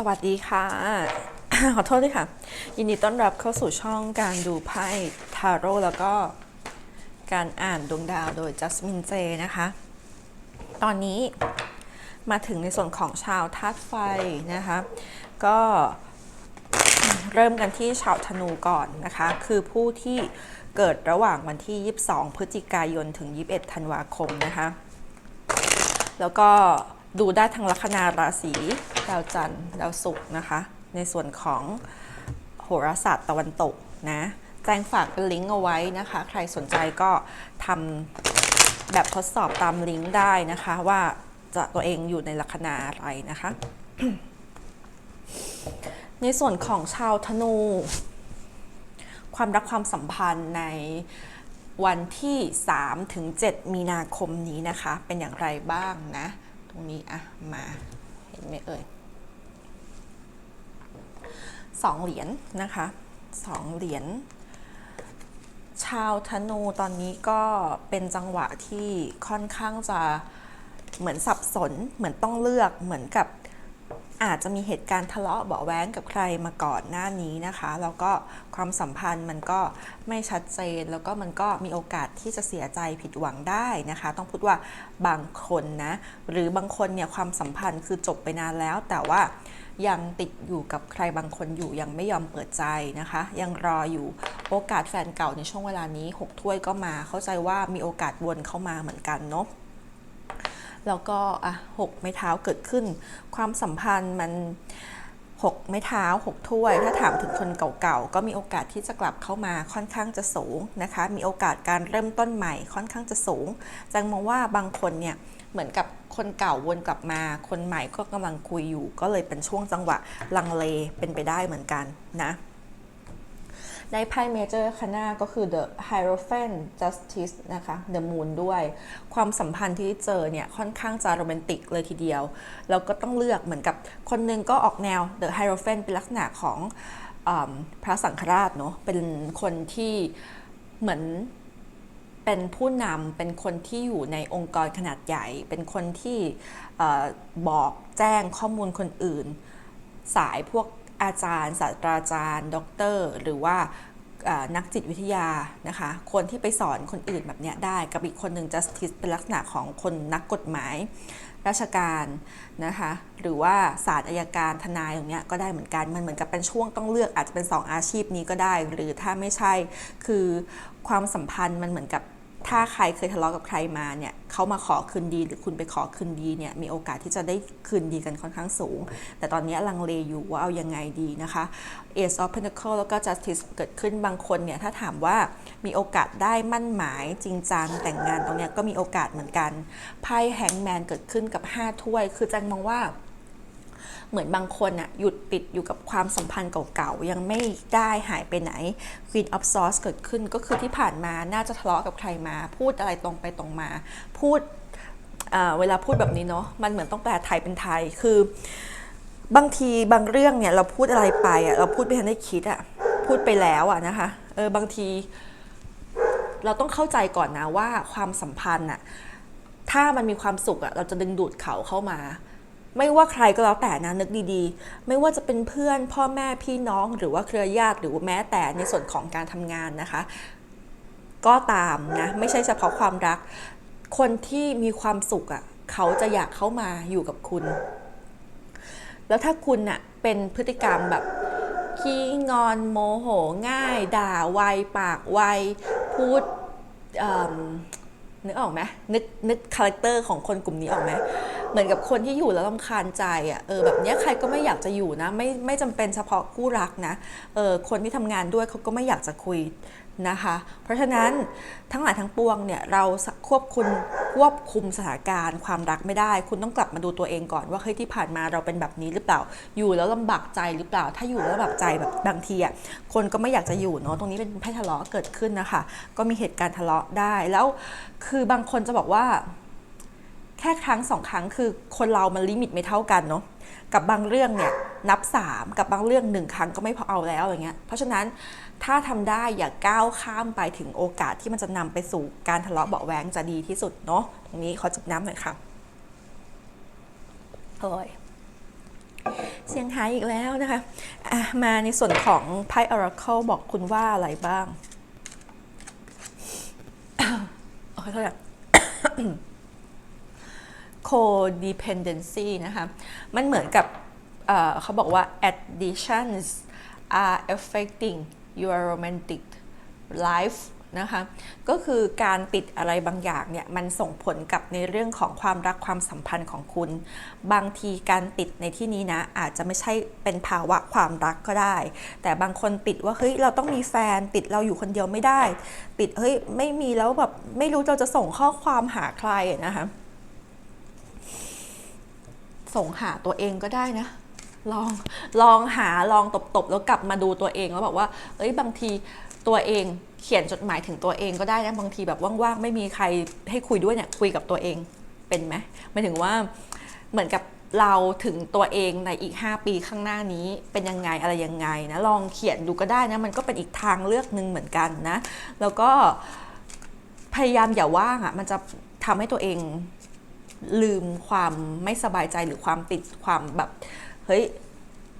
สวัสดีค่ะ ขอโทษด้วยค่ะ ยินดีต้อนรับเข้าสู่ช่องการดูไพ่ทาโร่แล้วก็การอ่านดวงดาวโดยจัสมินเจนะคะ ตอนนี้มาถึงในส่วนของชาวธาตุไฟนะคะ ก็เริ่มกันที่ชาวธนูก่อนนะคะ คือผู้ที่เกิดระหว่างวันที่ 22 พฤศจิกายนถึง 21 ธันวาคมนะคะ แล้วก็ ดูได้ทั้งลัคนาราศีดาวจันทร์ดาวศุกร์นะคะ ในส่วนของโหราศาสตร์ตะวันตกนะแจ้งฝากเป็นลิงก์เอาไว้นะคะ ใครสนใจก็ทำแบบทดสอบตามลิงก์ได้นะคะ ว่าจะตัวเองอยู่ในลัคนาอะไรนะคะ ในส่วนของชาวธนู ความรักความสัมพันธ์ในวันที่3ถึง7มีนาคมนี้นะคะ เป็นอย่างไรบ้างนะ รงนี้อะมาเห็นไหมเอ่ยสองเหรียญนะคะสองเหรียญชาวธนูตอนนี้ก็เป็นจังหวะที่ค่อนข้างจะเหมือนสับสนเหมือนต้องเลือกเหมือนกับ อาจจะมีเหตุการณ์ทะเลาะเบาะแว้งกับใครมาก่อนหน้านี้นะคะ แล้วก็ความสัมพันธ์มันก็ไม่ชัดเจน แล้วก็มันก็มีโอกาสที่จะเสียใจผิดหวังได้นะคะ ต้องพูดว่าบางคนนะ หรือบางคนเนี่ยความสัมพันธ์คือจบไปนานแล้ว แต่ว่ายังติดอยู่กับใครบางคนอยู่ยังไม่ยอมเปิดใจนะคะ ยังรออยู่โอกาสแฟนเก่าในช่วงเวลานี้ 6 ถ้วยก็มา เข้าใจว่ามีโอกาสวนเข้ามาเหมือนกันเนาะ แล้วก็อะหกไม้เท้าเกิดขึ้น ความสัมพันธ์มันหกไม้เท้าหกถ้วย ถ้าถามถึงคนเก่าๆ ก็มีโอกาสที่จะกลับเข้ามาค่อนข้างจะสูงนะคะ มีโอกาสการเริ่มต้นใหม่ค่อนข้างจะสูง จังมองว่าบางคนเนี่ยเหมือนกับคนเก่าวนกลับมา คนใหม่ก็กำลังคุยอยู่ ก็เลยเป็นช่วงจังหวะลังเลเป็นไปได้เหมือนกันนะ ได้ไพ่เมเจอร์คานาก็คือ The Hierophant Justice นะคะ The Moon ด้วย ความสัมพันธ์ที่เจอเนี่ย ค่อนข้างจะโรแมนติกเลยทีเดียว แล้วก็ต้องเลือกเหมือนกับคนหนึงก็ออกแนว The Hierophant เป็นลักษณะของอพระสังฆราชเนาะเป็นคนที่เหมือนเป็นผู้นำเป็นคนที่อยู่ในองค์กรขนาดใหญ่ เป็นคนที่อบอกแจ้งข้อมูลคนอื่น สายพวก อาจารย์ศาสตราจารย์ ด็อกเตอร์ หรือว่านักจิตวิทยานะคะ คนที่ไปสอนคนอื่นแบบเนี้ยได้ กับอีกคนหนึ่ง justice เป็นลักษณะของคนนักกฎหมาย ราชการนะคะ หรือว่าศาลอายการทนายอย่างเงี้ยก็ได้เหมือนกัน มันเหมือนกับเป็นช่วงต้องเลือกอาจจะเป็น 2 อาชีพนี้ก็ได้ หรือถ้าไม่ใช่คือความสัมพันธ์มันเหมือนกับ ถ้าใครเคยทะเลาะกับใครมาเนี่ยเขามาขอคืนดีหรือคุณไปขอคืนดีเนี่ยมีโอกาสที่จะได้คืนดีกันค่อนข้างสูง แต่ตอนนี้ลังเลอยู่ว่าเอายังไงดีนะคะ Ace of Pentacle แล้วก็ Justice เกิดขึ้นบางคนเนี่ยถ้าถามว่ามีโอกาสได้มั่นหมายจริงจังแต่งงานตรงเนี้ยก็มีโอกาสเหมือนกันไพ่แฮงแมนเกิดขึ้นกับ 5 ถ้วย คือจังมองว่า เหมือนบางคนอะหยุดติดอยู่กับความสัมพันธ์เก่าๆ ยังไม่ได้หายไปไหน Queen of Swords เกิดขึ้นก็คือที่ผ่านมาน่าจะทะเลาะกับใครมา พูดอะไรตรงไปตรงมา พูดเอ่อเวลาพูดแบบนี้เนาะมันเหมือนต้องแปลไทยเป็นไทยคือบางทีบางเรื่องเนี่ยเราพูดอะไรไปอะเราพูดไม่ทันได้คิดอะพูดไปแล้วอะนะคะเออบางที เราต้องเข้าใจก่อนนะว่าความสัมพันธ์อะถ้ามันมีความสุขอะเราจะดึงดูดเขาเข้ามา ไม่ว่าใครก็แล้วแต่นะนึกดีๆ ไม่ว่าจะเป็นเพื่อนพ่อแม่พี่น้องหรือว่าเครือญาติหรือแม้แต่ในส่วนของการทำงานนะคะ ก็ตามนะไม่ใช่เฉพาะความรัก คนที่มีความสุขอะ่ะเขาจะอยากเข้ามาอยู่กับคุณ แล้วถ้าคุณน่ะเป็นพฤติกรรมแบบขี้งอนโมโหง่าย ด่าไวปากไวพูดเอิ่มนึกออกไหมนึกนึกคาแรคเตอร์ของคนกลุ่มนี้ออกไหม เหมือนกับคนที่อยู่แล้วลำคาญใจอะเออแบบเนี้ยใครก็ไม่อยากจะอยู่นะ ไม่ไม่จำเป็นเฉพาะคู่รักนะเออคนที่ทำงานด้วยเขาก็ไม่อยากจะคุยนะคะ เพราะฉะนั้นทั้งหลายทั้งปวงเนี่ยเราควบคุมควบคุมสถานการณ์ความรักไม่ได้ คุณต้องกลับมาดูตัวเองก่อนว่าเฮ้ยที่ผ่านมาเราเป็นแบบนี้หรือเปล่า อยู่แล้วลำบากใจหรือเปล่า ถ้าอยู่แล้วลำบากใจแบบบางทีอะคนก็ไม่อยากจะอยู่เนาะตรงนี้เป็นไพ่ทะเลาะเกิดขึ้นนะคะ ก็มีเหตุการณ์ทะเลาะได้แล้ว คือบางคนจะบอกว่า แค่ครั้งสองครั้งคือคนเรามันลิมิตไม่เท่ากันเนาะกับบางเรื่องเนี่ยนับ 3 กับบางเรื่องหนึ่งครั้งก็ไม่พอเอาแล้วอย่างเงี้ยเพราะฉะนั้นถ้าทำได้อย่าก้าวข้ามไปถึงโอกาสที่มันจะนำไปสู่การทะเลาะเบาะแว้งจะดีที่สุดเนาะตรงนี้ขอจิบน้ำหน่อยค่ะโอ้ยเสียงหายอีกแล้วนะคะอะมาในส่วนของไพ่ Oracle บอกคุณว่าอะไรบ้างโอเคเท่าไหร่ codependency นะคะ มันเหมือนกับเเขาบอกว่า additions are affecting your romantic life นะคะก็คือการติดอะไรบางอย่างเนี่ยมันส่งผลกับในเรื่องของความรักความสัมพันธ์ของคุณ บางทีการติดในที่นี้นะอาจจะไม่ใช่เป็นภาวะความรักก็ได้ แต่บางคนติดว่าเฮ้ยเราต้องมีแฟนติดเราอยู่คนเดียวไม่ได้ ติดเฮ้ยไม่มีแล้วแบบไม่รู้เราจะส่งข้อความหาใครนะคะ ส่งหาตัวเองก็ได้นะ ลองลองหาลองตบๆ แล้วกลับมาดูตัวเองแล้วบอกว่า เอ้ยบางทีตัวเองเขียนจดหมายถึงตัวเองก็ได้นะบางทีแบบว่างๆไม่มีใครให้คุยด้วยเนี่ยคุยกับตัวเองเป็นไหมหมายถึงว่าเหมือนกับเราถึงตัวเองในอีก 5 ปีข้างหน้านี้เป็นยังไงอะไรยังไงนะลองเขียนดูก็ได้นะมันก็เป็นอีกทางเลือกหนึ่งเหมือนกันนะ แล้วก็พยายามอย่าว่างอะ่ะมันจะทำให้ตัวเอง ลืมความไม่สบายใจหรือความติดความแบบเฮ้ย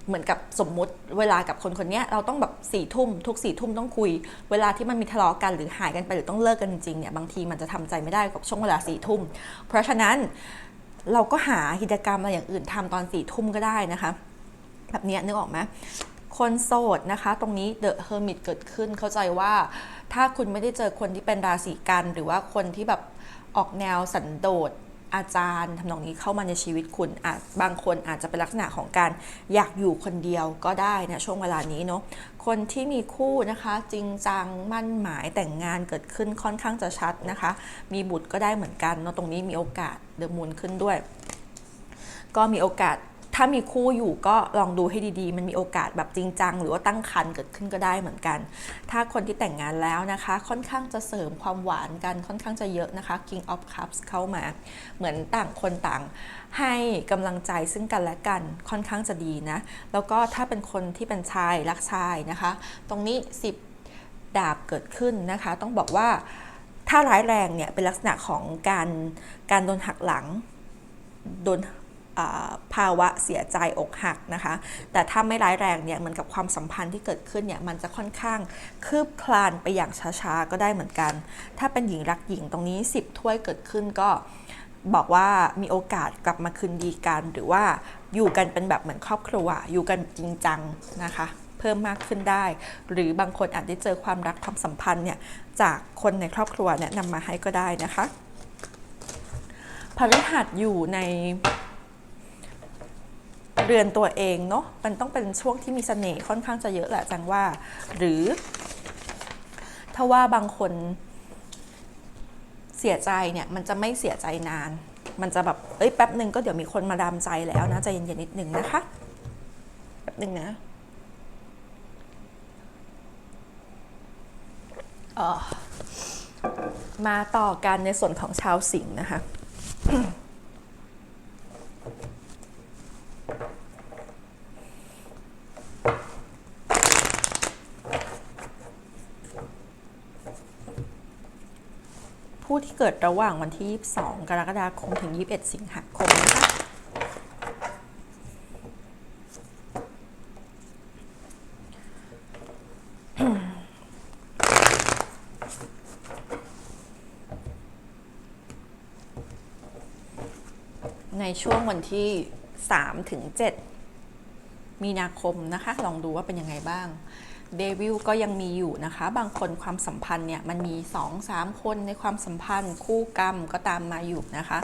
เหมือนกับสมมุติเวลากับคนคนนี้เราต้องแบบสี่ทุ่มทุกสี่ทุ่มต้องคุย เวลาที่มันมีทะเลาะกันหรือหายกันไปหรือต้องเลิกกันจริงเนี่ยบางทีมันจะทำใจไม่ได้กับช่วงเวลาสี่ทุ่มเพราะฉะนั้นเราก็หากิจกรรมอะไรอย่างอื่นทำตอนสี่ทุ่มก็ได้นะคะ แบบนี้นึกออกไหมคนโสดนะคะ ตรงนี้เดอะเฮอร์มิตเกิดขึ้นเข้าใจว่า ถ้าคุณไม่ได้เจอคนที่เป็นราศีกัน หรือว่าคนที่แบบออกแนวสันโดษ อาจารย์ทำนองนี้เข้ามาในชีวิตคุณอาจบางคนอาจจะเป็นลักษณะของการอยากอยู่คนเดียวก็ได้นะช่วงเวลานี้เนาะคนที่มีคู่นะคะจริงจังมั่นหมายแต่งงานเกิดขึ้นค่อนข้างจะชัดนะคะ มีบุตรก็ได้เหมือนกันเนาะตรงนี้มีโอกาสเดอะมูนขึ้นด้วย ก็มีโอกาส ถ้ามีคู่อยู่ก็ลองดูให้ดีๆ มันมีโอกาสแบบจริงจัง หรือว่าตั้งครรภ์เกิดขึ้นก็ได้เหมือนกัน ถ้าคนที่แต่งงานแล้วนะคะ ค่อนข้างจะเสริมความหวานกันค่อนข้างจะเยอะนะคะ King of Cups เข้ามา เหมือนต่างคนต่างให้กำลังใจซึ่งกันและกันค่อนข้างจะดีนะ แล้วก็ถ้าเป็นคนที่เป็นชายรักชายนะคะ ตรงนี้ 10 ดาบเกิดขึ้นนะคะ ต้องบอกว่าถ้าร้ายแรงเนี่ยเป็นลักษณะของการการโดนหักหลังโดน ภาวะเสียใจอกหักนะคะ แต่ถ้าไม่ร้ายแรงเนี่ยเหมือนกับความสัมพันธ์ที่เกิดขึ้นเนี่ยมันจะค่อนข้างคืบคลานไปอย่างช้าๆ ก็ได้เหมือนกัน ถ้าเป็นหญิงรักหญิงตรงนี้ 10 ถ้วยเกิดขึ้นก็บอกว่ามีโอกาสกลับมาคืนดีกัน หรือว่าอยู่กันเป็นแบบเหมือนครอบครัว อยู่กันจริงจังนะคะ เพิ่มมากขึ้นได้ หรือบางคนอาจได้เจอความรักความสัมพันธ์เนี่ยจากคนในครอบครัวแนะนำมาให้ก็ได้นะคะพฤหัสอยู่ใน เรือนตัวเองเนาะมันต้องเป็นช่วงที่มีเสน่ห์ค่อนข้างจะเยอะแหละจังว่า หรือ ถ้าว่าบางคนเสียใจเนี่ยมันจะไม่เสียใจนาน มันจะแบบเอ้ยแป๊บหนึ่งก็เดี๋ยวมีคนมาดามใจแล้วนะใจเย็นๆนิดนึงนะคะแป๊บหนึ่งนะออมาต่อกันในส่วนของชาวสิงห์นะคะ กิดระหว่างวันที่ 22 กรกฎาคมถึง 21 สิงหาคมนะคะในช่วงวันที่ 3 ถึง 7 มีนาคมนะคะ ลองดูว่าเป็นยังไงบ้าง เดวิลก็ยังมีอยู่นะคะ บางคนความสัมพันธ์เนี่ยมันมี 2-3 คนในความสัมพันธ์ คู่กรรมก็ตามมาอยู่นะคะ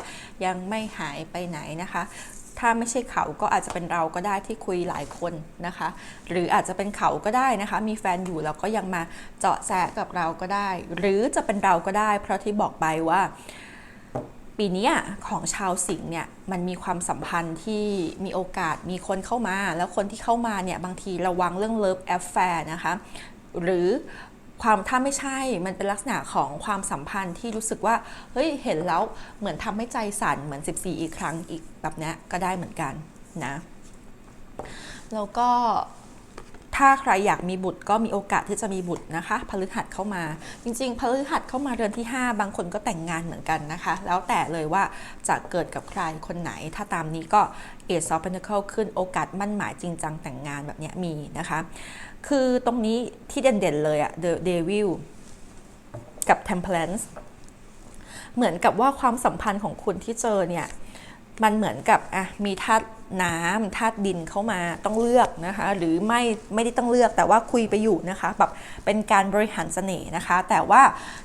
ยังไม่หายไปไหนนะคะ ถ้าไม่ใช่เขาก็อาจจะเป็นเราก็ได้ที่คุยหลายคนนะคะ หรืออาจจะเป็นเขาก็ได้นะคะ มีแฟนอยู่แล้วก็ยังมาเจาะแซกับเราก็ได้ หรือจะเป็นเราก็ได้ เพราะที่บอกไปว่า ปีนี้ของชาวสิงห์เนี่ยมันมีความสัมพันธ์ที่มีโอกาสมีคนเข้ามา แล้วคนที่เข้ามาเนี่ยบางทีระวังเรื่องเลิฟแอฟแฟร์นะคะหรือความถ้าไม่ใช่มันเป็นลักษณะของความสัมพันธ์ที่รู้สึกว่าเฮ้ยเห็นแล้วเหมือนทำให้ใจสั่นเหมือน 14 อีกครั้งอีกแบบนี้ก็ได้เหมือนกันนะแล้วก็ ถ้าใครอยากมีบุตรก็มีโอกาสที่จะมีบุตรนะคะพฤหัสเข้ามา จริงๆพฤหัสเข้ามาเดือนที่ 5 บางคนก็แต่งงานเหมือนกันนะคะ แล้วแต่เลยว่าจะเกิดกับใครคนไหน ถ้าตามนี้ก็ Ace of Pentacles ขึ้นโอกาสมั่นหมายจริงจังแต่งงานแบบเนี้ยมีนะคะ คือตรงนี้ที่เด่นๆเลยอะ The Devil กับ Temperance เหมือนกับว่าความสัมพันธ์ของคุณที่เจอเนี่ย มันเหมือนกับอะมีธาตุน้ำธาตุดินเข้ามาต้องเลือกนะคะ หรือไม่ไม่ได้ต้องเลือกแต่ว่าคุยไปอยู่นะคะแบบเป็นการบริหารเสน่ห์นะคะ แต่ว่า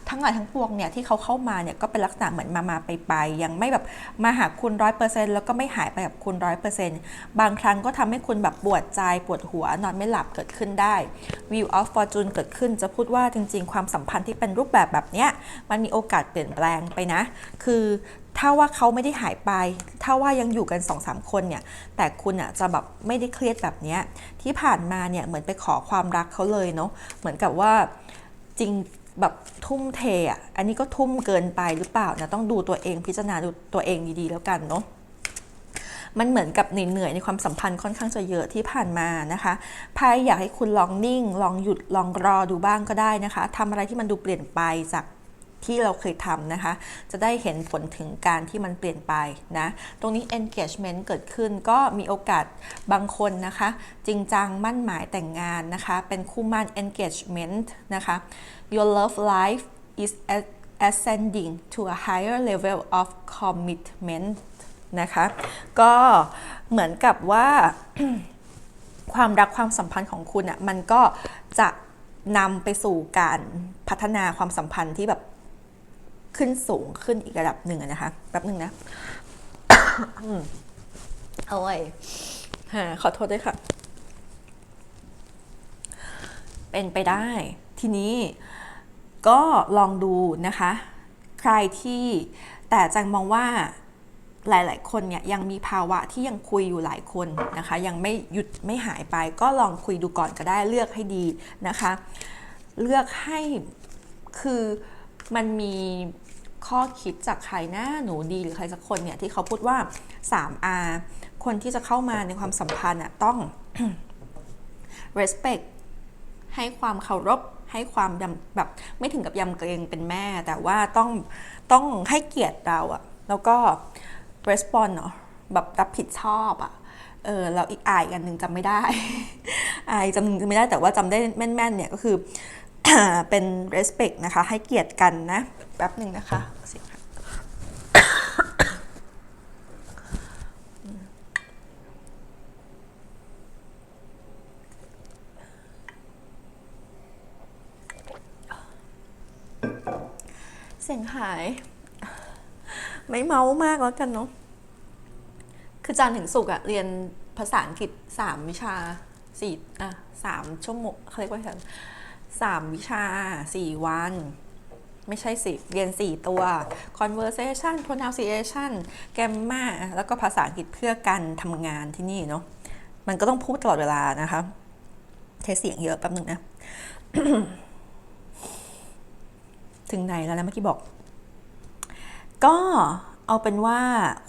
ทั้งหลายทั้งปวงเนี่ยที่เขาเข้ามาเนี่ยก็เป็นลักษณะเหมือนมามาไปไปยังไม่แบบมาหาคุณร้อยเปอร์เซ็นต์แล้วก็ไม่หายไปกับคุณร้อยเปอร์เซ็นต์บางครั้งก็ทำให้คุณแบบปวดใจปวดหัวนอนไม่หลับเกิดขึ้นได้ View of Fortune เกิดขึ้นจะพูดว่าจริง ๆ ความสัมพันธ์ที่เป็นรูปแบบแบบเนี้ยมันมีโอกาสเปลี่ยนแปลงไปนะ คือ ถ้าว่าเขาไม่ได้หายไป ถ้าว่ายังอยู่กัน2อสคนเนี่ย แต่คุณอะจะแบบไม่ได้เครียดแบบเนี้ยที่ผ่านมาเนี่ยเหมือนไปขอความรักเขาเลยเนาะ เหมือนกับว่าจริงแบบทุ่มเทอะ อันนี้ก็ทุ่มเกินไปหรือเปล่านะต้องดูตัวเองพิจารณาดูตัวเองดีๆแล้วกันเนาะมันเหมือนกับเหนื่อยในความสัมพันธ์ค่อนข้างจะเยอะที่ผ่านมานะคะไพ่อยากให้คุณลองนิ่ง ลองหยุดลองรอดูบ้างก็ได้นะคะทำอะไรที่มันดูเปลี่ยนไปจาก ที่เราเคยทำนะคะ จะได้เห็นผลถึงการที่มันเปลี่ยนไปนะ ตรงนี้ engagement เกิดขึ้นก็มีโอกาสบางคนนะคะ จริงจังมั่นหมายแต่งงานนะคะ เป็นคู่มั่น engagement นะคะ your love life is ascending to a higher level of commitment นะคะ ก็เหมือนกับว่าความรักความสัมพันธ์ของคุณอะ่ะมันก็จะนำไปสู่การพัฒนาความสัมพันธ์ที่แบบ ขึ้นสูงขึ้นอีกระดับหนึ่งนะคะแป๊บหนึ่งนะเอาไว้ขอโทษด้วยค่ะ เป็นไปได้ ทีนี้ก็ลองดูนะคะ ใครที่แต่จังมองว่าหลาย ๆ คนเนี่ยยังมีภาวะที่ยังคุยอยู่หลายคนนะคะ ยังไม่หยุดไม่หายไป ก็ลองคุยดูก่อนก็ได้เลือกให้ดีนะคะ เลือกให้คือมันมี ข้อคิดจากใครนะหนูดีหรือใครสักคนเนี่ยที่เขาพูดว่า 3R คนที่จะเข้ามาในความสัมพันธ์อะต้อง respect ให้ความเคารพให้ความยำแบบไม่ถึงกับยำเกรงเป็นแม่ แต่ว่าต้องต้องให้เกียรติเราอะแล้วก็ respond เนาะแบบรับผิดชอบอะเออแล้วอีกอายกันหนึ่งจำไม่ได้อายจำไม่ได้แต่ว่าจำได้แม่นๆเนี่ยก็คือเป็น respect นะคะ ให้เกียรติกันนะ แป๊บหนึ่งนะคะเสียงค่ะเสียงหาย ไม่เมามากแล้วกันเนาะคือจันทร์ถึงศุกร์อะเรียนภาษาอังกฤษสามวิชาสี่อะสามชั่วโมงเขาเรียกว่าอะไรสามวิชาสี่วัน ไม่ใช่สิเรียน 4 ตัว conversation pronunciation grammar แล้วก็ภาษาอังกฤษเพื่อการทำงานที่นี่เนาะมันก็ต้องพูดตลอดเวลานะคะใช้เสียงเยอะแป๊บหนึ่งนะ ถึงไหนแล้วนะเมื่อกี้บอก ก็เอาเป็นว่า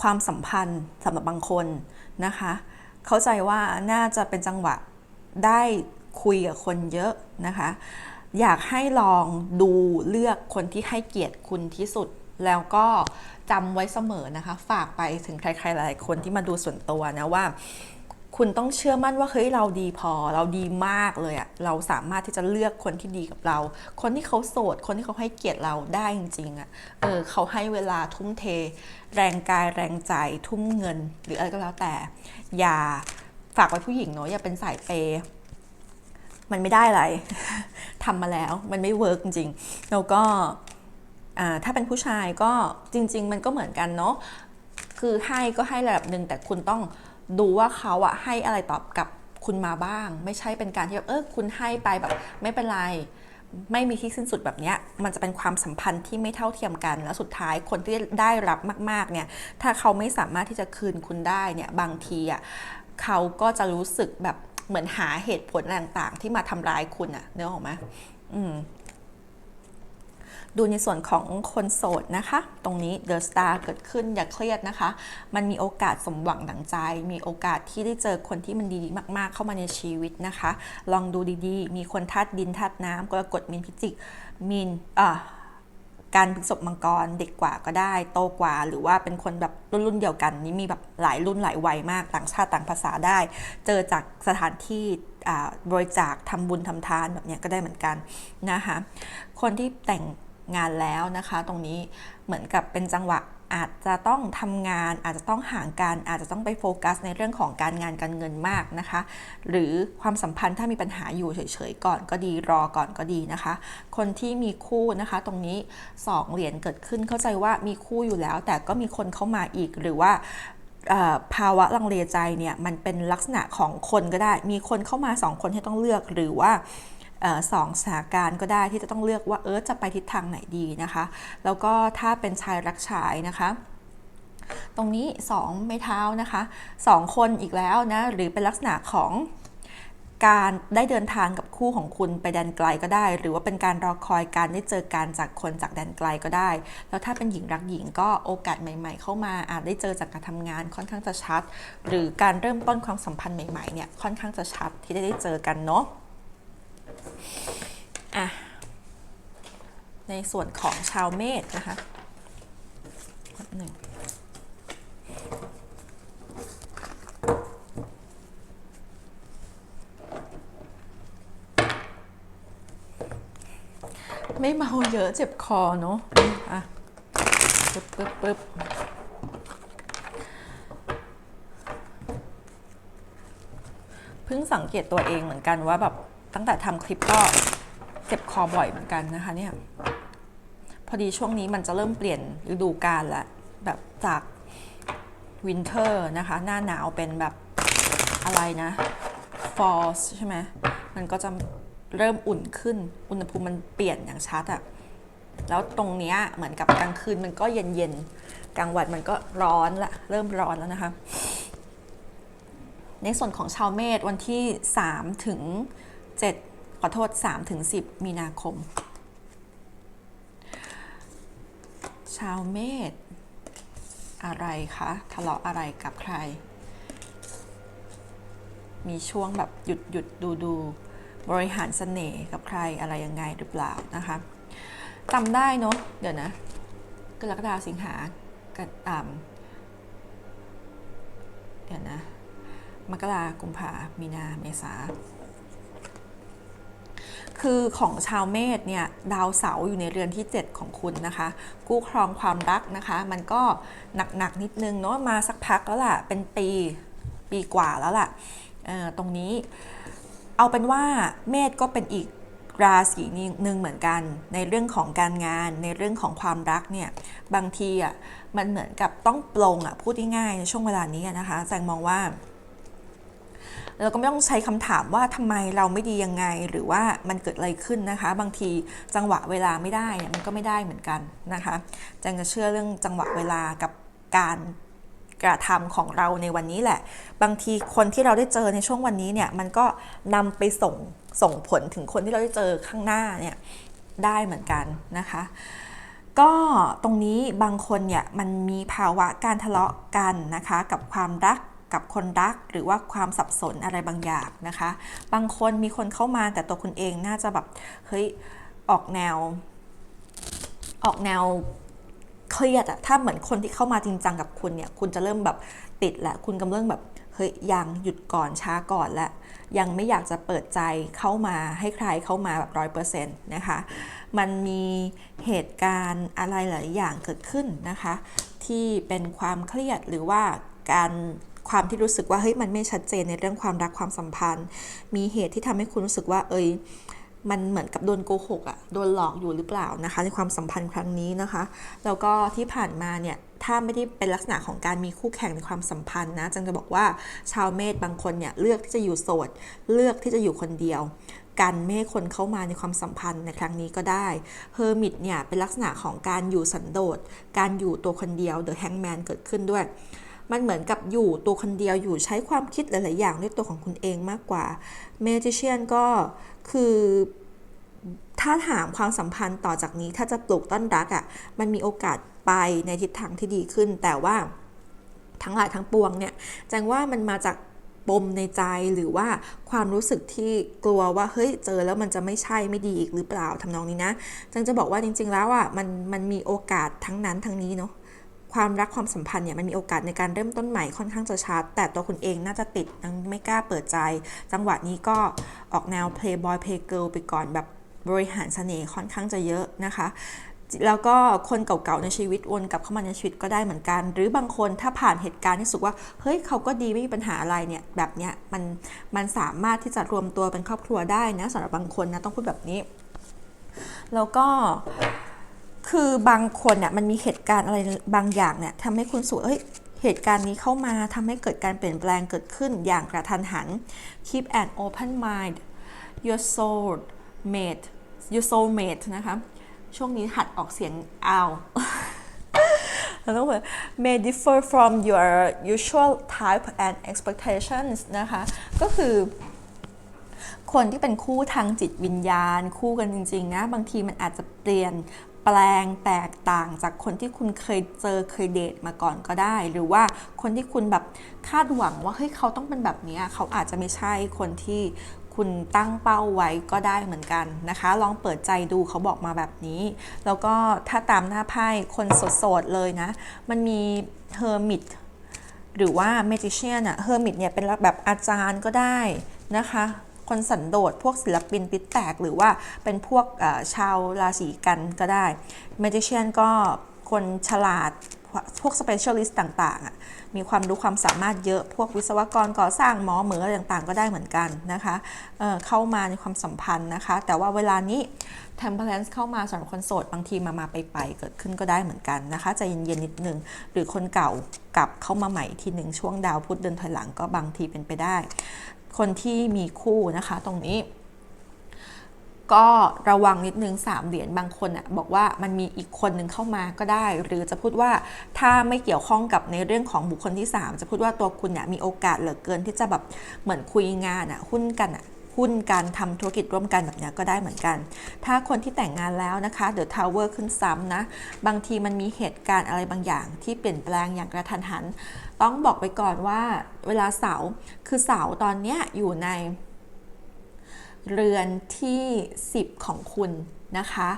ความสัมพันธ์สำหรับบางคนนะคะ เข้าใจว่าน่าจะเป็นจังหวะได้คุยกับคนเยอะนะคะ อยากให้ลองดูเลือกคนที่ให้เกียรติคุณที่สุด แล้วก็จำไว้เสมอนะคะ ฝากไปถึงใครๆหลายคนที่มาดูส่วนตัวนะว่า คุณต้องเชื่อมั่นว่าเฮ้ยเราดีพอ เราดีมากเลยอะเราสามารถที่จะเลือกคนที่ดีกับเรา คนที่เขาโสด คนที่เขาให้เกียรติเราได้จริงๆอะเออเขาให้เวลาทุ่มเท แรงกายแรงใจทุ่มเงิน หรืออะไรก็แล้วแต่ อย่าฝากไว้ผู้หญิงเนาะอย่าเป็นสายเปย์ มันไม่ได้อะไรทำมาแล้วมันไม่เวิร์กจริงๆ แล้วก็ถ้าเป็นผู้ชายก็จริง ๆ มันก็เหมือนกันเนาะคือให้ก็ให้ระดับหนึ่งแต่คุณต้องดูว่าเขาอะให้อะไรตอบกับคุณมาบ้าง ไม่ใช่เป็นการที่แบบเออคุณให้ไปแบบไม่เป็นไรไม่มีที่สิ้นสุดแบบนี้มันจะเป็นความสัมพันธ์ที่ไม่เท่าเทียมกัน แล้วสุดท้ายคนที่ได้รับมาก ๆ เนี่ย ถ้าเขาไม่สามารถที่จะคืนคุณได้เนี่ย บางทีอะเขาก็จะรู้สึกแบบ เหมือนหาเหตุผลต่างๆ ที่มาทำร้ายคุณอะเนื้อออกไหมอืมดูในส่วนของคนโสดนะคะ ตรงนี้ The Star เกิดขึ้นอย่าเครียดนะคะ มันมีโอกาสสมหวังดังใจ มีโอกาสที่ได้เจอคนที่มันดีๆมากๆ เข้ามาในชีวิตนะคะ ลองดูดีๆ มีคนธาตุดินธาตุน้ำกรกฎมีนพิจิกมีนอ่า การพฤกษบมังกรเด็กกว่าก็ได้ โตกว่า หรือว่าเป็นคนแบบรุ่นรุ่นเดียวกัน นี้มีแบบหลายรุ่นหลายวัยมากต่างชาติต่างภาษาได้ เจอจากสถานที่บริจาคทำบุญทำทานแบบเนี้ยก็ได้เหมือนกันนะคะคนที่แต่งงานแล้วนะคะ ตรงนี้เหมือนกับเป็นจังหวะ อาจจะต้องทำงาน อาจจะต้องห่างกัน อาจจะต้องไปโฟกัสในเรื่องของการงานการเงินมากนะคะ หรือความสัมพันธ์ถ้ามีปัญหาอยู่เฉยๆก่อนก็ดีรอก่อนก็ดีนะคะ คนที่มีคู่นะคะ ตรงนี้ 2 เหรียญเกิดขึ้นเข้าใจว่ามีคู่อยู่แล้ว แต่ก็มีคนเข้ามาอีกหรือว่าภาวะลังเลใจเนี่ยมันเป็นลักษณะของคนก็ได้ มีคนเข้ามา 2 คนที่ต้องเลือกหรือว่า สองสถานการณ์ก็ได้ที่จะต้องเลือกว่าเออจะไปทิศทางไหนดีนะคะ แล้วก็ถ้าเป็นชายรักชายนะคะตรงนี้ 2 ไม้เท้านะคะ 2 คนอีกแล้วนะ หรือเป็นลักษณะของการได้เดินทางกับคู่ของคุณไปแดนไกลก็ได้ หรือว่าเป็นการรอคอยการได้เจอการจากคนจากแดนไกลก็ได้ แล้วถ้าเป็นหญิงรักหญิงก็โอกาสใหม่ ๆ เข้ามาอาจได้เจอจากการทำงานค่อนข้างจะชัด หรือการเริ่มต้นความสัมพันธ์ใหม่ๆเนี่ยค่อนข้างจะชัดที่ได้ได้เจอกันเนาะ อะ ในส่วนของชาวเมษนะคะหนึ่งไม่เมาเยอะเจ็บคอเนอะอะปึ๊บปึ๊บปึ๊บเพิ่งสังเกตตัวเองเหมือนกันว่าแบบ ตั้งแต่ทำคลิปก็เจ็บคอบ่อยเหมือนกันนะคะเนี่ยพอดีช่วงนี้มันจะเริ่มเปลี่ยนฤดูกาลแล้วแบบจากวินเทอร์นะคะ หน้าหนาวเป็นแบบอะไรนะ fall ใช่ไหมมันก็จะเริ่มอุ่นขึ้น อุณหภูมิมันเปลี่ยนอย่างชัดอะแล้วตรงเนี้ยเหมือนกับกลางคืนมันก็เย็นๆกลางวันมันก็ร้อนละเริ่มร้อนแล้วนะคะ ในส่วนของชาวเมษวันที่ 3 ถึง 7 ขอโทษ 3 ถึง 10 มีนาคม ชาวเมษอะไรคะ ทะเลาะอะไรกับใคร มีช่วงแบบหยุดหยุดดูดูบริหารเสน่ห์กับใครอะไรยังไงหรือเปล่านะคะจำได้เนาะเดี๋ยวนะกรกฎาสิงหากันอ่าเดี๋ยวนะ มกรากุมภามีนา เมษา คือของชาวเมษเนี่ยดาวเสาอยู่ในเรือนที่ 7 ของคุณนะคะ กู้ครองความรักนะคะ มันก็หนักๆนนิดนึงเนาะมาสักพักแล้วล่ะ เป็นปีปีกว่าแล้วล่ะตรงนี้ เอาเป็นว่าเมษก็เป็นอีกราศีหนึ่งเหมือนกัน ในเรื่องของการงาน ในเรื่องของความรักเนี่ยบางทีอะมันเหมือนกับต้องปลงอะพูดง่ายๆในช่วงเวลานี้นะคะแจงมองว่า เราก็ไม่ต้องใช้คำถามว่าทำไมเราไม่ดียังไง หรือว่ามันเกิดอะไรขึ้นนะคะ บางทีจังหวะเวลาไม่ได้เนี่ยมันก็ไม่ได้เหมือนกันนะคะแจงจะเชื่อเรื่องจังหวะเวลากับการกระทำของเราในวันนี้แหละ บางทีคนที่เราได้เจอในช่วงวันนี้เนี่ยมันก็นำไปส่งส่งผลถึงคนที่เราได้เจอข้างหน้าเนี่ยได้เหมือนกันนะคะ ก็ตรงนี้บางคนเนี่ยมันมีภาวะการทะเลาะกันนะคะ กับความรัก กับคนรักหรือว่าความสับสนอะไรบางอย่างนะคะ บางคนมีคนเข้ามาแต่ตัวคุณเองน่าจะแบบเฮ้ยออกแนว ออกแนวเครียดอะถ้าเหมือนคนที่เข้ามาจริงจังกับคุณเนี่ยคุณจะเริ่มแบบติดแหละคุณกำลังแบบเฮ้ยยังหยุดก่อนช้าก่อนและยังไม่อยากจะเปิดใจเข้ามาให้ใครเข้ามาแบบร้อยเปอร์เซ็นต์นะคะ มันมีเหตุการณ์อะไรหลายอย่างเกิดขึ้นนะคะ ที่เป็นความเครียดหรือว่าการ ความที่รู้สึกว่าเฮ้ยมันไม่ชัดเจนในเรื่องความรักความสัมพันธ์ มีเหตุที่ทำให้คุณรู้สึกว่า เอ้ยมันเหมือนกับโดนโกหกอะโดนหลอกอยู่หรือเปล่านะคะ ในความสัมพันธ์ครั้งนี้นะคะ แล้วก็ที่ผ่านมาเนี่ยถ้าไม่ได้เป็นลักษณะของการมีคู่แข่งในความสัมพันธ์นะจังจะบอกว่าชาวเมษบางคนเนี่ยเลือกที่จะอยู่โสด เลือกที่จะอยู่คนเดียว กันไม่ให้คนเข้ามาในความสัมพันธ์ในครั้งนี้ก็ได้เฮอร์มิตเนี่ยเป็นลักษณะของการอยู่สันโดษการอยู่ตัวคนเดียวเดอะแฮงแมนเกิดขึ้นด้วย มันเหมือนกับอยู่ตัวคนเดียวอยู่ใช้ความคิดหลาย ๆ อย่างด้วยตัวของคุณเองมากกว่าเมจิเชียนก็คือถ้าถามความสัมพันธ์ต่อจากนี้ถ้าจะปลูกต้นรักอะ่ะมันมีโอกาสไปในทิศทางที่ดีขึ้น แต่ว่าทั้งหลายทั้งปวงเนี่ยแจังว่ามันมาจากปมในใจหรือว่าความรู้สึกที่กลัวว่าเฮ้ยเจอแล้วมันจะไม่ใช่ไม่ดีอีกหรือเปล่าทำนองนี้นะจังจะบอกว่าจริง ๆ แล้วอะมันมันมีโอกาสทั้งนั้นทั้งนี้เนาะ ความรักความสัมพันธ์เนี่ยมันมีโอกาสในการเริ่มต้นใหม่ค่อนข้างจะชัด แต่ตัวคุณเองน่าจะติดยังไม่กล้าเปิดใจ จังหวะนี้ก็ออกแนว playboy play girl ไปก่อนแบบบริหารเสน่ห์ค่อนข้างจะเยอะนะคะแล้วก็คนเก่าๆในชีวิตวนกลับเข้ามาในชีวิตก็ได้เหมือนกัน หรือบางคนถ้าผ่านเหตุการณ์ที่รู้สึกว่าเฮ้ยเขาก็ดีไม่มีปัญหาอะไรเนี่ยแบบเนี้ยมันมันสามารถที่จะรวมตัวเป็นครอบครัวได้นะสำหรับบางคนนะต้องพูดแบบนี้ แล้วก็ คือบางคนเนี่ยมันมีเหตุการณ์อะไรบางอย่างเนี่ยทำให้คุณสูเอ้ยเหตุการณ์นี้เข้ามาทำให้เกิดการเปลี่ยนแปลงเกิดขึ้นอย่างกระทันหัน keep an open mind your soul mate your soul mate นะคะช่วงนี้หัดออกเสียงเอาเราต้องแบบ may differ from your usual type and expectations นะคะ ก็คือ คนที่เป็นคู่ทางจิตวิญญาณ คู่กันจริง ๆ นะ บางทีมันอาจจะเปลี่ยน ปลงแตกต่างจากคนที่คุณเคยเจอเคยเดทมาก่อนก็ได้ หรือว่าคนที่คุณแบบคาดหวังว่าเฮ้ยเขาต้องเป็นแบบนี้เขาอาจจะไม่ใช่คนที่คุณตั้งเป้าไว้ก็ได้เหมือนกันนะคะ ลองเปิดใจดูเขาบอกมาแบบนี้ แล้วก็ถ้าตามหน้าไพ่คนโสดๆเลยนะ มันมีเฮอร์มิตหรือว่าเมจิเชียนอะเฮอร์มิตเนี่ยเป็นแบบอาจารย์ก็ได้นะคะ คนสันโดษพวกศิลปินปิดแตก หรือว่าเป็นพวกชาวราศีกันก็ได้เมจิเชียนก็คนฉลาดพวก specialist ต่างๆ มีความรู้ความสามารถเยอะ พวกวิศวกรก่อสร้างหมอเหมืออะไรต่างๆ ก็ได้เหมือนกันนะคะเเข้ามาในความสัมพันธ์นะคะ แต่ว่าเวลานี้ temperance เข้ามาสำหรับคนโสด บางทีมามาไปไปเกิดขึ้นก็ได้เหมือนกันนะคะใจเย็นๆนิดนึง หรือคนเก่ากลับเข้ามาใหม่ทีหนึ่งช่วงดาวพุธเดินถอยหลังก็บางทีเป็นไปได้ คนที่มีคู่นะคะ ตรงนี้ ก็ระวังนิดนึงสามเหรียญบางคนอะบอกว่ามันมีอีกคนหนึ่งเข้ามาก็ได้ หรือจะพูดว่าถ้าไม่เกี่ยวข้องกับในเรื่องของบุคคลที่ 3 จะพูดว่าตัวคุณเนี่ยมีโอกาสเหลือเกินที่จะแบบเหมือนคุยงานอะหุ้นกันอะ หุ้นการทำธุรกิจร่วมกันแบบนี้ก็ได้เหมือนกัน ถ้าคนที่แต่งงานแล้วนะคะเดอะทาวเวอร์ขึ้นซ้ำนะ บางทีมันมีเหตุการณ์อะไรบางอย่าง ที่เปลี่ยนแปลงอย่างกระทันหัน ต้องบอกไปก่อนว่าเวลาเสาคือเสาตอนนี้อยู่ใน เรือนที่ 10 ของคุณนะคะ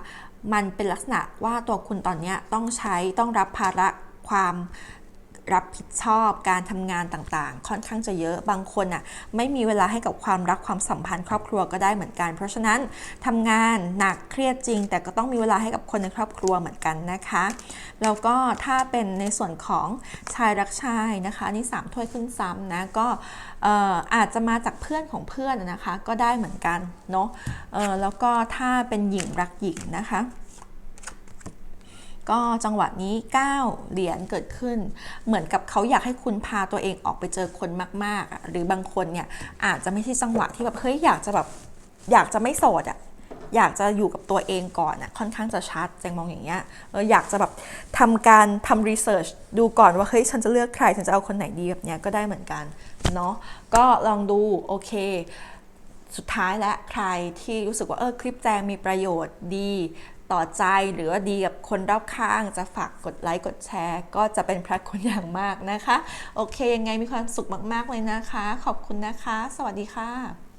มันเป็นลักษณะว่าตัวคุณตอนนี้ต้องใช้ต้องรับภาระความ รับผิดชอบการทำงานต่างๆ ค่อนข้างจะเยอะบางคนอะไม่มีเวลาให้กับความรักความสัมพันธ์ครอบครัวก็ได้เหมือนกัน เพราะฉะนั้นทำงานหนักเครียดจริง แต่ก็ต้องมีเวลาให้กับคนในครอบครัวเหมือนกันนะคะแล้วก็ถ้าเป็นในส่วนของชายรักชายนะคะนี่สามถ้วยขึ้นซ้ำนะก็อาจจะมาจากเพื่อนของเพื่อนนะคะก็ได้เหมือนกันเนาะแล้วก็ถ้าเป็นหญิงรักหญิงนะคะ ก็จังหวะนี้ 9 เหรียญเกิดขึ้น เหมือนกับเขาอยากให้คุณพาตัวเองออกไปเจอคนมากๆ หรือบางคนเนี่ยอาจจะไม่ใช่จังหวะที่แบบเฮ้ยอยากจะแบบอยากจะไม่โสดอะอยากจะอยู่กับตัวเองก่อนอะค่อนข้างจะชัดแจงมองอย่างเงี้ยเอออยากจะแบบทำการทำรีเสิร์ชดูก่อนว่าเฮ้ยฉันจะเลือกใคร ฉันจะเอาคนไหนดีแบบเนี้ยก็ได้เหมือนกันเนาะก็ลองดูโอเคสุดท้ายและใครที่รู้สึกว่าเออคลิปแจงมีประโยชน์ดี ต่อใจหรือว่าดีกับคนรอบข้าง จะฝากกดไลค์กดแชร์ ก็จะเป็นพระคุณอย่างมากนะคะ โอเคยังไงมีความสุขมาก ๆ เลยนะคะ ขอบคุณนะคะ สวัสดีค่ะ